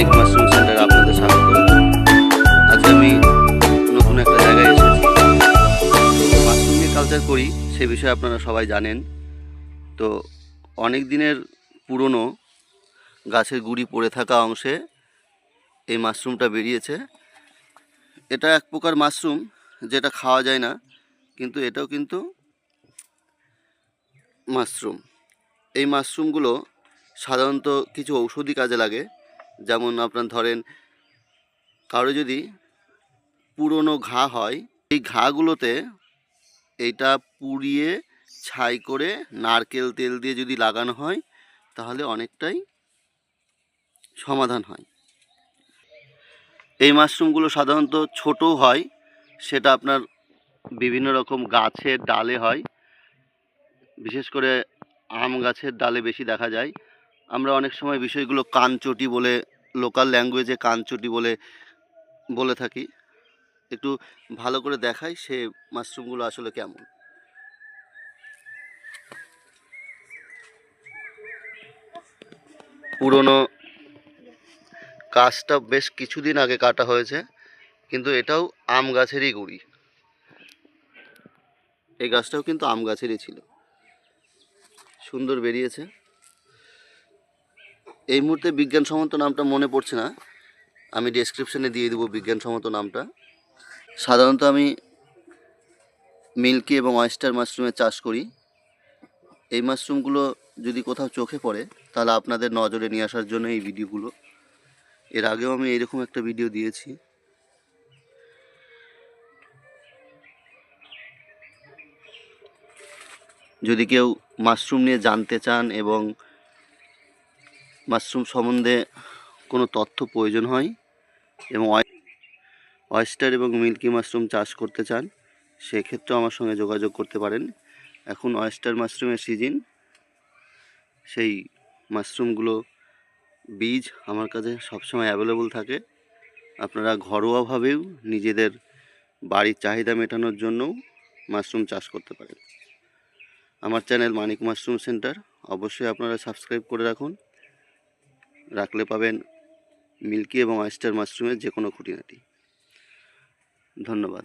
Organic mushroom centre আপনাদের স্বাগত। আজ আমি নতুন একটা জায়গায় এসেছি। মাশরুম কালচার করি, সে বিষয়ে আপনারা সবাই জানেন। তো অনেক দিনের পুরনো গাছের গুড়ি পড়ে থাকা অংশে এই মাশরুমটা বেরিয়েছে। এটা এক প্রকার মাশরুম, যেটা খাওয়া যায় না, কিন্তু এটাও কিন্তু মাশরুম। এই মাশরুমগুলো সাধারণত কিছু ঔষধি কাজে লাগে। যেমন আপনার ধরেন, কারও যদি পুরনো ঘা হয়, এই ঘাগুলোতে এইটা পুড়িয়ে ছাই করে নারকেল তেল দিয়ে যদি লাগানো হয়, তাহলে অনেকটাই সমাধান হয়। এই মাশরুমগুলো সাধারণত ছোটও হয়, সেটা আপনার বিভিন্ন রকম গাছের ডালে হয়। বিশেষ করে আম গাছের ডালে বেশি দেখা যায়। আমরা অনেক সময় বিষয়গুলো কানচটি বলে লোকাল ল্যাঙ্গুয়েজে কানচটি বলে বলে থাকি। একটু ভালো করে দেখাই সে মাশরুমগুলো আসলে কেমন। পুরনো গাছটা বেশ কিছুদিন আগে কাটা হয়েছে, কিন্তু এটাও আম গাছেরই গুড়ি। এই গাছটাও কিন্তু আম গাছেরই ছিল। সুন্দর বেরিয়েছে। এই মুহূর্তে বিজ্ঞানসম্মত নামটা মনে পড়ছে না। আমি ডেসক্রিপশনে দিয়ে দেবো বিজ্ঞানসম্মত নামটা। সাধারণত আমি মিল্কি এবং অয়েস্টার মাশরুমের চাষ করি। এই মাশরুমগুলো যদি কোথাও চোখে পড়ে, তাহলে আপনাদের নজরে নিয়ে আসার জন্য এই ভিডিওগুলো। এর আগেও আমি এরকম একটা ভিডিও দিয়েছি। যদি কেউ মাশরুম নিয়ে জানতে চান এবং মাশরুম সম্বন্ধে কোনো তথ্য প্রয়োজন হয় এবং অয়েস্টার এবং মিল্কি মাশরুম চাষ করতে চান, সেক্ষেত্রেও আমার সঙ্গে যোগাযোগ করতে পারেন। এখন অয়েস্টার মাশরুমের সিজন সেই মাশরুমগুলো বীজ আমার কাছে সবসময় অ্যাভেলেবল থাকে। আপনারা ঘরোয়াভাবেও নিজেদের বাড়ির চাহিদা মেটানোর জন্যও মাশরুম চাষ করতে পারেন। আমার চ্যানেল মানিক মাশরুম সেন্টার অবশ্যই আপনারা সাবস্ক্রাইব করে রাখুন। রাখলে পাবেন মিল্কি এবং অয়েস্টার মাশরুমের যে কোনো খুঁটিনাটি। ধন্যবাদ।